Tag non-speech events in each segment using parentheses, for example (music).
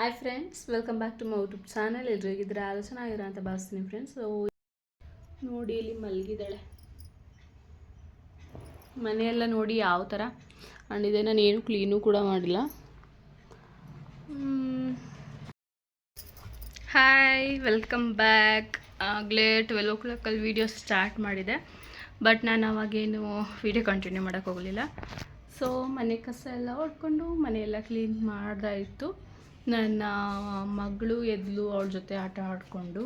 Hi friends welcome back to my YouTube channel ಎಲ್ಲರೂ ಹೇಗಿದ್ದರೆ ಆಲೋಚನೆ ಚೆನ್ನಾಗಿರೋ ಅಂತ ಭಾವಿಸ್ತೀನಿ ಫ್ರೆಂಡ್ಸ್ ಸೊ ನೋಡಿ ಇಲ್ಲಿ ಮಲಗಿದ್ದಾಳೆ. ಮನೆಯೆಲ್ಲ ನೋಡಿ ಯಾವ ಥರ. ಅಂಡಿದೆ ನಾನು ಏನು ಕ್ಲೀನು ಕೂಡ ಮಾಡಿಲ್ಲ. ಹಾಯ್ ವೆಲ್ಕಮ್ ಬ್ಯಾಕ್ ಆಗಲೇ ಟ್ವೆಲ್ ಓ ಕ್ಲಾಕಲ್ಲಿ ವೀಡಿಯೋ ಸ್ಟಾರ್ಟ್ ಮಾಡಿದೆ. ಬಟ್ ನಾನು ಅವಾಗೇನು ವೀಡಿಯೋ ಕಂಟಿನ್ಯೂ ಮಾಡೋಕ್ಕೆ ಹೋಗಲಿಲ್ಲ. ಸೊ ಮನೆ ಕಸ ಎಲ್ಲ ಹೊಡ್ಕೊಂಡು ಮನೆಯೆಲ್ಲ ಕ್ಲೀನ್ ಮಾಡ್ದಾಯಿತು ನನ್ನ ಮಗಳು ಎದ್ಲು ಅವಳ ಜೊತೆ ಆಟ ಆಡಿಕೊಂಡು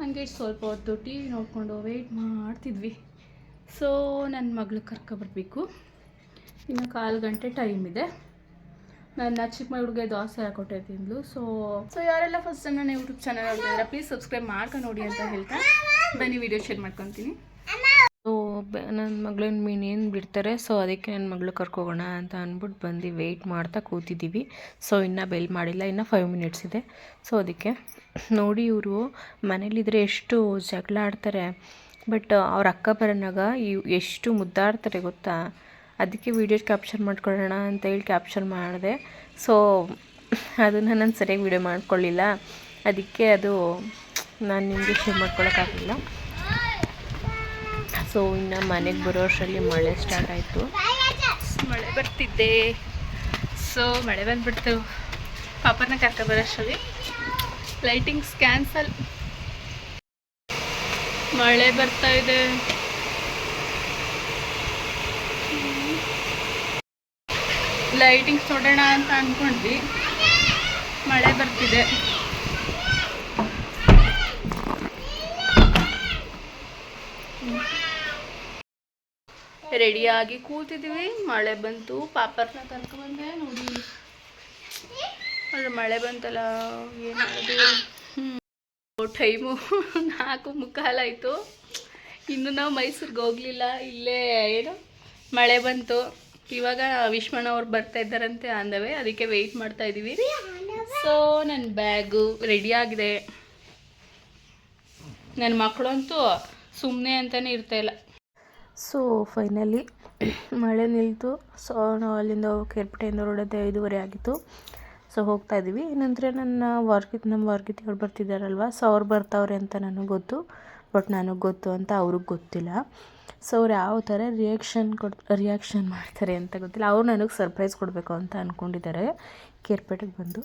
ಹಂಗೆ ಸ್ವಲ್ಪ ಹೊತ್ತು ಟಿ ವಿ ನೋಡಿಕೊಂಡು ವೆಯ್ಟ್ ಮಾಡ್ತಿದ್ವಿ. ಸೊ ನನ್ನ ಮಗಳು ಕರ್ಕೊಬರ್ಬೇಕು ಇನ್ನು ಕಾಲು ಗಂಟೆ ಟೈಮ್ ಇದೆ. ನನ್ನ ಚಿಕ್ಕ ಮಗಳಿಗೆ ದೋಸೆ ಹಾಕೊಟ್ಟೆ ತಿಂದ್ಲು. ಸೊ ಸೊ ಯಾರೆಲ್ಲ ಫಸ್ಟ್ ನನ್ನ ಯೂಟ್ಯೂಬ್ ಚಾನಲ್ ಪ್ಲೀಸ್ ಸಬ್ಸ್ಕ್ರೈಬ್ ಮಾಡ್ಕೊಂಡು ನೋಡಿ ಅಂತ ಹೇಳ್ತಾ. ಬನ್ನಿ ವಿಡಿಯೋ ಶೇರ್ ಮಾಡ್ಕೊತೀನಿ. ನನ್ನ ಮಗಳನ್ನ ಮೀನೇನು ಬಿಡ್ತಾರೆ, ಸೊ ಅದಕ್ಕೆ ನನ್ನ ಮಗಳು ಕರ್ಕೋಗೋಣ ಅಂತ ಅಂದ್ಬಿಟ್ಟು ಬಂದು ವೆಯ್ಟ್ ಮಾಡ್ತಾ ಕೂತಿದ್ದೀವಿ ಸೊ ಇನ್ನೂ ಬೆಲ್ ಮಾಡಿಲ್ಲ, ಇನ್ನೂ ಫೈವ್ ಮಿನಿಟ್ಸ್ ಇದೆ. ಸೊ ಅದಕ್ಕೆ ನೋಡಿ ಇವರು, ಮನೇಲಿದ್ರೆ ಎಷ್ಟು ಜಗಳ ಆಡ್ತಾರೆ. ಬಟ್ ಅವ್ರ ಅಕ್ಕ ಬರೋನಾಗ ಇವು, ಎಷ್ಟು ಮುದ್ದಾಡ್ತಾರೆ ಗೊತ್ತಾ? ಅದಕ್ಕೆ ವೀಡಿಯೋ ಕ್ಯಾಪ್ಚರ್ ಮಾಡ್ಕೊಳ್ಳೋಣ ಅಂತ ಹೇಳಿ ಕ್ಯಾಪ್ಚರ್ ಮಾಡಿದೆ. ಸೊ ಅದನ್ನು ನಾನು ಸರಿಯಾಗಿ ವೀಡಿಯೋ ಮಾಡ್ಕೊಳ್ಳಿಲ್ಲ. ಅದಕ್ಕೆ ಅದು ನಾನು ನಿಮಗೆ ಶೇರ್ ಮಾಡ್ಕೊಳಕ್ಕಾಗಲಿಲ್ಲ. ಸೊ ಇನ್ನು ಮನೆಗೆ ಬರೋ ಮಳೆ ಸ್ಟಾರ್ಟ್ ಆಯಿತು. ಮಳೆ ಬರ್ತಿದ್ದೆ. ಸೊ ಮಳೆ ಬಂದ್ಬಿಡ್ತು. ಪಾಪನ ಕರ್ಕೊಬರೋಷ್ಟರಲ್ಲಿ ಲೈಟಿಂಗ್ಸ್ ಕ್ಯಾನ್ಸಲ್ ಮಳೆ ಬರ್ತಾ ಇದೆ. ಲೈಟಿಂಗ್ಸ್ ನೋಡೋಣ ಅಂತ ಅಂದ್ಕೊಂಡ್ವಿ ಮಳೆ ಬರ್ತಿದೆ. ರೆಡಿಯಾಗಿ ಕೂತಿದ್ದೀವಿ. ಮಳೆ ಬಂತು. ಪಾಪರ್ನ ಕರ್ಕೊಂಡ್ಬಂದೆ ನೋಡಿ. ಅದ್ರ ಮಳೆ ಬಂತಲ್ಲ, ಏನು ಮಾಡೋದು? ಟೈಮು ನಾಲ್ಕು ಮುಕ್ಕಾಲಾಯಿತು ಇನ್ನು ನಾವು ಮೈಸೂರಿಗೆ ಹೋಗಲಿಲ್ಲ. ಇಲ್ಲೇ ಏನು? ಮಳೆ ಬಂತು. ಇವಾಗ ವಿಶ್ವಣ್ಣ ಅವ್ರು ಬರ್ತಾ ಇದ್ದಾರಂತೆ ಅಂದವೆ. ಅದಕ್ಕೆ ವೆಯ್ಟ್ ಮಾಡ್ತಾ ಇದ್ದೀವಿ. ಸೊ ನನ್ನ ಬ್ಯಾಗು ರೆಡಿಯಾಗಿದೆ ನನ್ನ ಮಕ್ಕಳಂತೂ ಸುಮ್ಮನೆ ಅಂತಲೇ ಇರ್ತಾಯಿಲ್ಲ ಸೊ ಫೈನಲಿ (clears throat) ಮಳೆ ನಿಲ್ತು. ಸೊ ನಾವು ಅಲ್ಲಿಂದ ಕೇರ್ಪೇಟೆಯಿಂದ ಹೊರಡೋದೇ ಐದೂವರೆ ಆಗಿತ್ತು. ಸೊ ಹೋಗ್ತಾ ಇದ್ದೀವಿ. ಏನಂದರೆ ನನ್ನ ವರ್ಗಿತ್ ನಮ್ಮ ವರ್ಗಿತಿಗಳು ಬರ್ತಿದ್ದಾರಲ್ವ? ಸೊ ಅವ್ರು ಬರ್ತಾವ್ರೆ ಅಂತ ನನಗೆ ಗೊತ್ತು. ಬಟ್ ನನಗೆ ಗೊತ್ತು ಅಂತ ಅವ್ರಿಗೆ ಗೊತ್ತಿಲ್ಲ. ಸೊ ಅವ್ರು ಯಾವ ಥರ ರಿಯಾಕ್ಷನ್ ಕೊಡ್ ರಿಯಾಕ್ಷನ್ ಮಾಡ್ತಾರೆ ಅಂತ ಗೊತ್ತಿಲ್ಲ. ಅವ್ರು ನನಗೆ ಸರ್ಪ್ರೈಸ್ ಕೊಡಬೇಕು ಅಂತ ಅಂದ್ಕೊಂಡಿದ್ದಾರೆ ಕೇರ್ಪೇಟೆಗೆ ಬಂದು.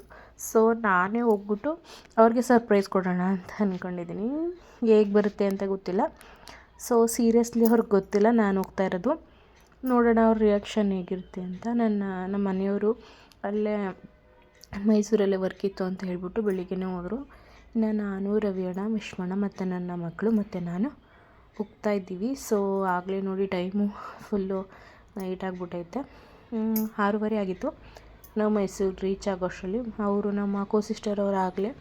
ಸೊ ನಾನೇ ಹೋಗ್ಬಿಟ್ಟು ಅವ್ರಿಗೆ ಸರ್ಪ್ರೈಸ್ ಕೊಡೋಣ ಅಂತ ಅಂದ್ಕೊಂಡಿದ್ದೀನಿ ಹೇಗೆ ಬರುತ್ತೆ ಅಂತ ಗೊತ್ತಿಲ್ಲ. ಸೊ ಸೀರಿಯಸ್ಲಿ ಅವ್ರಿಗೆ ಗೊತ್ತಿಲ್ಲ, ನಾನು ಹೋಗ್ತಾ ಇರೋದು. ನೋಡೋಣ ಅವ್ರ ರಿಯಾಕ್ಷನ್ ಹೇಗಿರುತ್ತೆ ಅಂತ. ನನ್ನ, ನಮ್ಮ ಮನೆಯವರು ಅಲ್ಲೇ ಮೈಸೂರಲ್ಲೇ ವರ್ಕ್ ಇತ್ತು ಅಂತ ಹೇಳಿಬಿಟ್ಟು ಬೆಳಿಗ್ಗೆನೇ ಹೋದರು. ಇನ್ನು ನಾನು, ರವಿಯಣ್ಣ, ವಿಶ್ವಣ್ಣ ಮತ್ತು ನನ್ನ ಮಕ್ಕಳು ಮತ್ತು ನಾನು ಹೋಗ್ತಾ ಇದ್ದೀವಿ. ಸೊ ಆಗಲೇ ನೋಡಿ ಟೈಮು ಫುಲ್ಲು ನೈಟ್ ಆಗಿಬಿಟ್ಟೈತೆ ಆರೂವರೆ ಆಗಿತ್ತು. ನಾವು ಮೈಸೂರು ರೀಚ್ ಆಗೋಷ್ಟರಲ್ಲಿ ಅವರು ನಮ್ಮ ಕೋ ಸಿಸ್ಟರ್ ಅವರು ಆಗಲೇ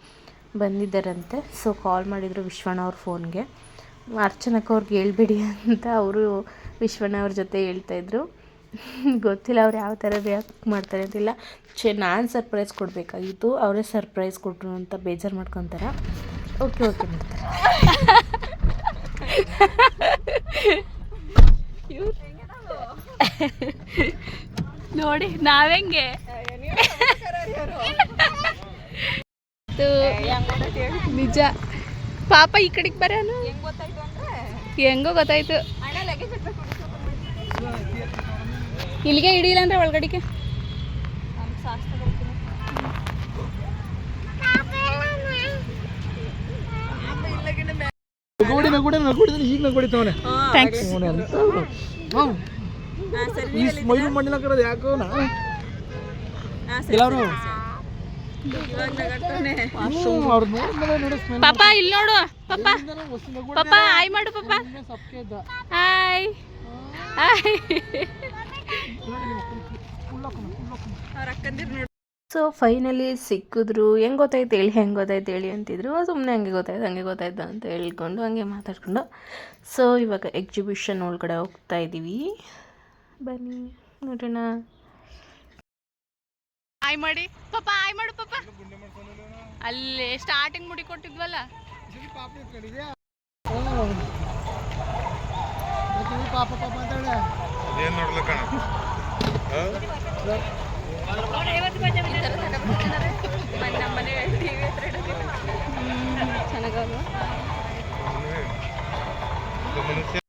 ಬಂದಿದ್ದಾರಂತೆ. ಸೊ ಕಾಲ್ ಮಾಡಿದರು ವಿಶ್ವಣ್ಣ ಅವ್ರ ಫೋನ್ಗೆ ಅರ್ಚನಕ್ಕೆ ಅವ್ರಿಗೆ ಹೇಳ್ಬೇಡಿ ಅಂತ ಅವರು ವಿಶ್ವಣ್ಣ ಅವ್ರ ಜೊತೆ ಹೇಳ್ತಾಯಿದ್ರು ಗೊತ್ತಿಲ್ಲ ಅವ್ರು ಯಾವ ಥರ ರಿಯಾಕ್ಟ್ ಮಾಡ್ತಾರೆ ಅಂತಿಲ್ಲ. ಚೆ ನಾನು ಸರ್ಪ್ರೈಸ್ ಕೊಡಬೇಕಾಗಿತ್ತು. ಅವರೇ ಸರ್ಪ್ರೈಸ್ ಕೊಟ್ಟರು ಅಂತ ಬೇಜಾರು ಮಾಡ್ಕೊತಾರೆ. ಓಕೆ ಓಕೆ ಮಾಡ್ತಾರೆ. ನೋಡಿ ನಾವೆಂಗೆ ನಿಜ. ಪಾಪ ಈ ಕಡೆಗೆ ಬರೋನು ಹೆಂಗೋ ಗೊತ್ತಾಯ್ತು ಇಲ್ಲಿಗೆ ಹಿಡಿಯಿಲ್ಲ ಅಂದ್ರೆ ಒಳಗಡೆಗೆ. ನಗೋಡಿ ನಗೋಡಿ ನಗೋಡಿದ್ರೆ ಈಗ ಅಂತ ಈ ಸ್ಮೈಲ್ ಮಾಡಿಲ್ಲ ಕರೋದು ಯಾಕೋ ನಾ ಎಲ್ಲಾರು ಅವ್ರು ನೋಡಿದ್ಮೇಲೆ ನೋಡಿ ಸ್ಮೈಲ್ ಪಾಪ ಇಲ್ಲಿ ನೋಡು. ಪಾಪ. ಪಾಪ ಹಾಯ್ ಮಾಡು ಪಾಪ. ಸೊ ಫೈನಲಿ ಸಿಕ್ಕಿದ್ರು. ಹೆಂಗೆ ಗೊತ್ತಾಯ್ತು ಹೇಳಿ ಹೆಂಗೆ ಗೊತ್ತಾಯ್ತು ಹೇಳಿ ಅಂತಿದ್ರು. ಸುಮ್ಮನೆ ಹಂಗೆ ಗೊತ್ತಾಯ್ತು ಹಂಗೆ ಗೊತ್ತಾಯ್ತು ಅಂತ ಹೇಳ್ಕೊಂಡು ಹಂಗೆ ಮಾತಾಡ್ಕೊಂಡು. ಸೊ ಇವಾಗ ಎಕ್ಸಿಬಿಷನ್ ಒಳಗಡೆ ಹೋಗ್ತಾ ಇದ್ದೀವಿ ಬನ್ನಿ ನೋಡೋಣ. ಹಾಯ್ ಮಾಡಿ. ಪಾಪ ಹಾಯ್ ಮಾಡು ಪಾಪ ಅಲ್ಲಿ ಸ್ಟಾರ್ಟಿಂಗ್ ಮುಡಿ ಕೊಟ್ಟಿದ್ವಲ್ಲ. ಪಾಪ ಮನುಷ್ಯ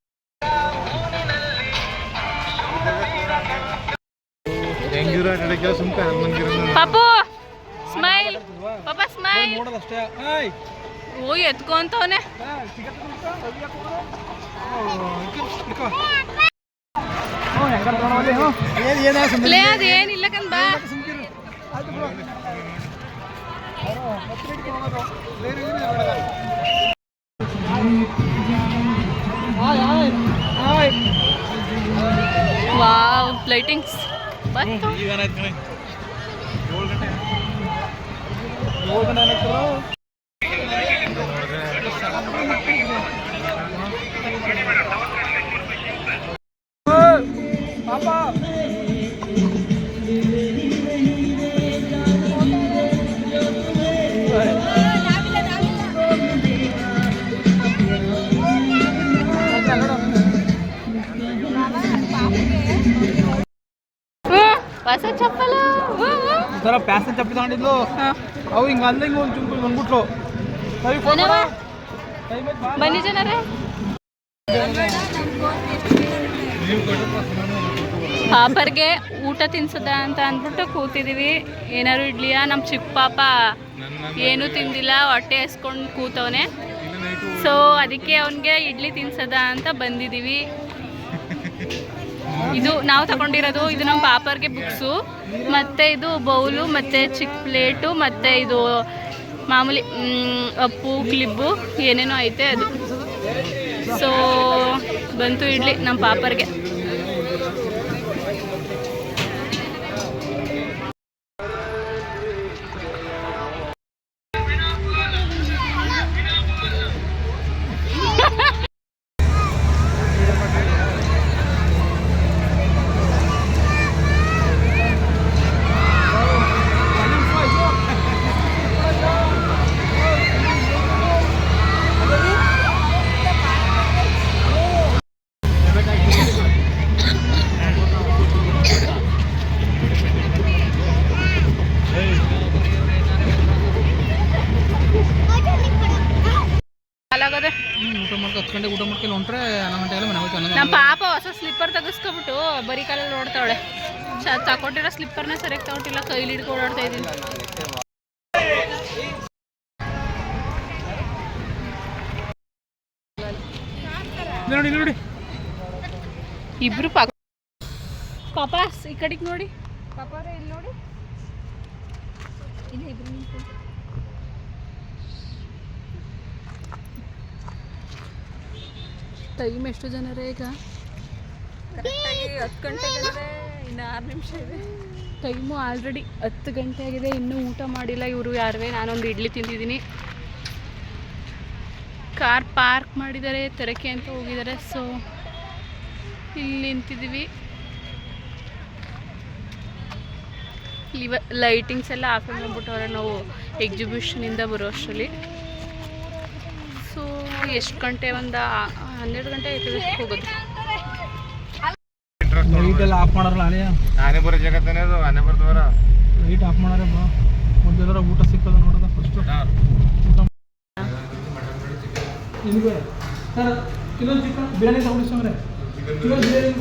ಎತ್ಕೊಂತವನೆ. ಲೇ ಅದೇನಿಲ್ಲ ಕಂದ್ ಬಾ. ವಾವ್ ಲೈಟಿಂಗ್ಸ್ ಬಂತು ಏಳು ಗಂಟೆ. ಏಳು ಹೊಸ ಚಪ್ಪಲ? ಹ್ಮ್, ಹ್ಮ್. ಈ ಥರ ಪ್ಯಾಸೆಂಜ್ ಚಪ್ಪಿ ತಗೊಂಡಿದ್ಲು ಅವು ಹಿಂಗೆ ಅಂದ ಹಿಂಗೆ ಒಂದು ಚುಂಕು ಬಂದ್ಬಿಟ್ಲು. ಬನ್ನಿ ಜನರೇ. ಪಾಪರ್ಗೆ ಊಟ ತಿನ್ಸದ ಅಂತ ಅಂದ್ಬಿಟ್ಟು ಕೂತಿದೀವಿ. ಏನಾರು ಇಡ್ಲಿಯ? ನಮ್ಮ ಚಿಕ್ಕ ಪಾಪ ಏನೂ ತಿಂದಿಲ್ಲ ಹೊಟ್ಟೆ ಹೆಸ್ಕೊಂಡು ಕೂತವನೆ. ಸೊ ಅದಕ್ಕೆ ಅವನಿಗೆ ಇಡ್ಲಿ ತಿನ್ಸದ ಅಂತ ಬಂದಿದ್ದೀವಿ ಇದು ನಾವು ತಗೊಂಡಿರೋದು, ಇದು ನಮ್ಮ ಪಾಪರ್ಗೆ ಬುಕ್ಸು ಮತ್ತು ಇದು ಬೌಲು ಮತ್ತು ಚಿಕ್ಕ ಪ್ಲೇಟು ಮತ್ತು ಇದು ಮಾಮೂಲಿ ಅಪ್ಪು ಕ್ಲಿಬ್ಬು ಏನೇನೋ ಐತೆ ಅದು. ಸೊ ಬಂತು ಇಡ್ಲಿ ನಮ್ಮ ಪಾಪರ್ಗೆ. ಬರೀ ಕಾಲಲ್ಲಿ ಓಡ್ತಾವಳೆ ಚ ತಗೊಟ್ಟಿರೋ ಸ್ಲಿಪ್ಪರ್ನ ಸರಿಯಾಗಿ ತಗೊಟ್ಟಿಲ್ಲ ಕೈಲಿ ಹಿಡ್ಕೊಂಡು ಓಡಾಡ್ತಾ ಇದ್ದೀನಿ. ಇಲ್ಲಿ ನೋಡಿ ಇಲ್ಲಿ ನೋಡಿ. ಇಬ್ರು ಪಾಪ. ಪಾಪಾಸ್ ಈ ಕಡೆಗೆ ನೋಡಿ. ಇಲ್ಲಿ ಇಬ್ರು ಟೈಮ್ ಎಷ್ಟು ಜನರೇ ಈಗ? ಹತ್ತು ಇನ್ನು ಆರು ನಿಮಿಷ ಇದೆ. ಟೈಮು ಆಲ್ರೆಡಿ ಹತ್ತು ಗಂಟೆ ಆಗಿದೆ, ಇನ್ನೂ ಊಟ ಮಾಡಿಲ್ಲ ಇವರು ಯಾರುವೆ ನಾನೊಂದು ಇಡ್ಲಿ ತಿಂದಿದ್ದೀನಿ. ಕಾರ್ ಪಾರ್ಕ್ ಮಾಡಿದ್ದಾರೆ, ತೆರಕೆ ಅಂತ ಹೋಗಿದ್ದಾರೆ, ಸೊ ಇಲ್ಲಿ ನಿಂತಿದ್ದೀವಿ. ಇವ ಲೈಟಿಂಗ್ಸ್ ಎಲ್ಲ ಆಫ್ ಮಾಡ್ಬಿಟ್ಟವ್ರೆ ನಾವು ಎಕ್ಸಿಬಿಷನಿಂದ ಬರೋ ಅಷ್ಟರಲ್ಲಿ. ಸೊ ಎಷ್ಟು ಗಂಟೆ ಒಂದು, ಹನ್ನೆರಡು ಗಂಟೆ ಆಯ್ತದೆ ಹೋಗೋದು. ಲೈಟ್ ಎಲ್ಲ ಆಫ್ ಮಾಡಾರಲ್ಲ ಆನೆ ಬರೋ ಜಗತ್ತನೇ ಅದು ಆನೆ ಬರ್ತವರ ಲೈಟ್ ಆಫ್ ಮಾಡಾರೆ ಬಾ. ಮೊದಲೆಲ್ಲರ ಊಟ ಸಿಕ್ಕದ ನೋಡೋದ ಫಸ್ಟ್ ಊಟ ನಿಮಗೆ ಸರ್ ಕಿಲೋ ಚಿಕನ್ ಬಿರಿಯಾನಿ ತಗೊಂಡು sir chicken biryani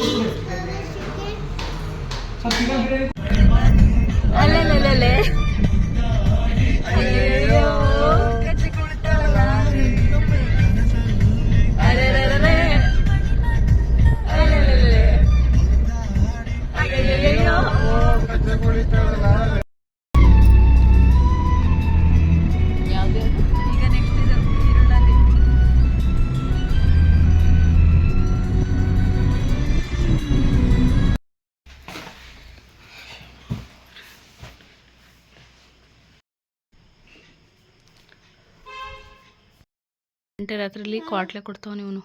sir chicken biryani. ಈಗ ಗಂಟೆ ರಾತ್ರಿಲಿ ಕ್ವಾಟ್ಲೆ ಕೊಡ್ತಾವನೆ ಇವನು.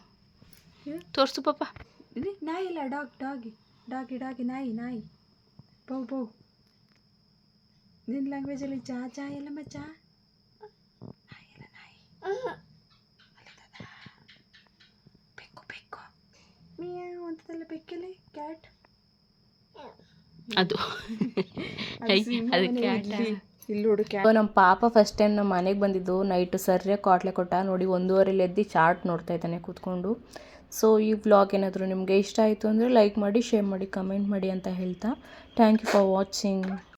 ತೋರಿಸು ಪಾಪ. ಇದು ನಾಯಿ ಇಲ್ಲ ಡಾಗ್ ಡಾಗಿ ಡಾಗಿ ಡಾಗಿ ನಾಯಿ ನಾಯಿ. ಬೌ ಬೌ. ನಿನ್ನ ಲ್ಯಾಂಗ್ವೇಜಲ್ಲಿ ಚಾ ಚಾ ಎಲ್ಲಮ್ಮ ಚಾ ನಾಯಿ ಎಲ್ಲ ನಾಯಿ. ಬೆಕ್ಕು ಬೆಕ್ಕು. ಮಿಯಾವ್ ಅಂತದಲ್ಲ ಬೆಕ್ಕಲ್ಲಿ ಕ್ಯಾಟ್? ಅದು. ಅದಕ್ಕೆ ಇಲ್ಲಿ ನಮ್ಮ ಪಾಪ ಫಸ್ಟ್ ಟೈಮ್ ನಮ್ಮ ಮನೆಗೆ ಬಂದಿದ್ದು ನೈಟ್ ಸರಿಯಾಗಿ ಕಾಟ್ಲೆ ಕೊಟ್ಟ. ನೋಡಿ ಒಂದೂವರೆಲಿ ಎದ್ದು ಚಾರ್ಟ್ ನೋಡ್ತಾ ಇದ್ದಾನೆ ಕೂತ್ಕೊಂಡು. ಸೊ ಈ ವ್ಲಾಗ್ ಏನಾದರೂ ನಿಮಗೆ ಇಷ್ಟ ಆಯಿತು ಅಂದರೆ ಲೈಕ್ ಮಾಡಿ ಶೇರ್ ಮಾಡಿ ಕಮೆಂಟ್ ಮಾಡಿ ಅಂತ ಹೇಳ್ತಾ. Thank you for watching